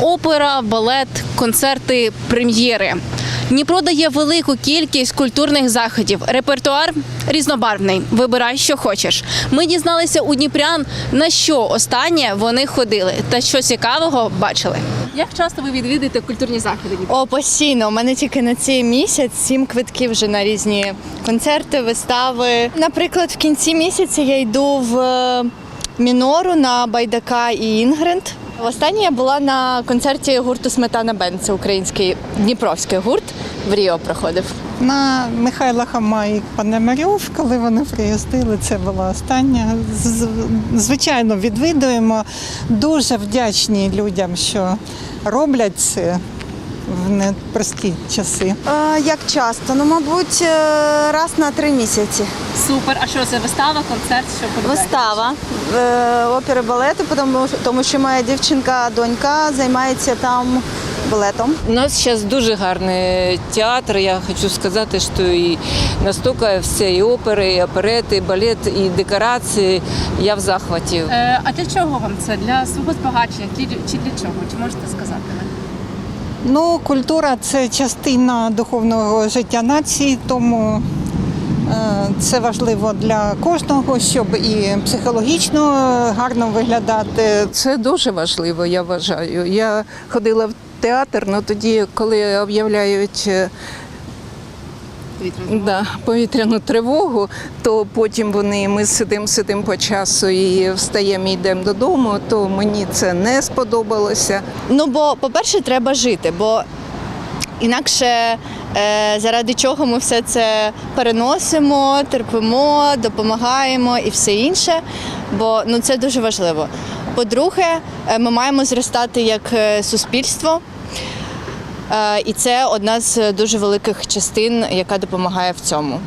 опера, балет, концерти, прем'єри. Дніпро дає велику кількість культурних заходів. Репертуар різнобарвний. Вибирай, що хочеш. Ми дізналися у Дніпрян, на що останнє вони ходили та що цікавого бачили. Як часто ви відвідуєте культурні заходи? О, постійно. У мене тільки на цей місяць сім квитків вже на різні концерти, вистави. Наприклад, в кінці місяця я йду в е, Мінору на Байдака і Інгрент. Останнє я була на концерті гурту Сметана Бенд. Це український дніпровський гурт в Ріо проходив. На Михайла Хама і Пономарьов, коли вони приїздили, це була остання. Звичайно, відвідуємо. Дуже вдячні людям, що роблять це в непрості часи. Е, Як часто? Ну, мабуть, е, раз на три місяці. Супер. А що це вистава, концерт? Що Вистава е, опери балету, тому, тому що моя дівчинка, донька займається там балетом. У нас сейчас дуже гарний театр. Я хочу сказати, що і настільки все, і опери, і оперети, і балет, і декорації. Я в захваті. Е, а для чого вам це? Для свого збагачення чи чи для чого? Чи можете сказати? Ну, культура це частина духовного життя нації, тому е, це важливо для кожного, щоб і психологічно гарно виглядати. Це дуже важливо, я вважаю. Я ходила в театр, але тоді, коли об'являють е, да, повітряну тривогу, то потім вони ми сидимо, сидимо по часу і встаємо і йдемо додому, то мені це не сподобалося. Ну бо, по-перше, треба жити, бо інакше е, заради чого ми все це переносимо, терпимо, допомагаємо і все інше. Бо ну це дуже важливо. По-друге, е, ми маємо зростати як е, суспільство. Е, І це одна з дуже великих частин, яка допомагає в цьому.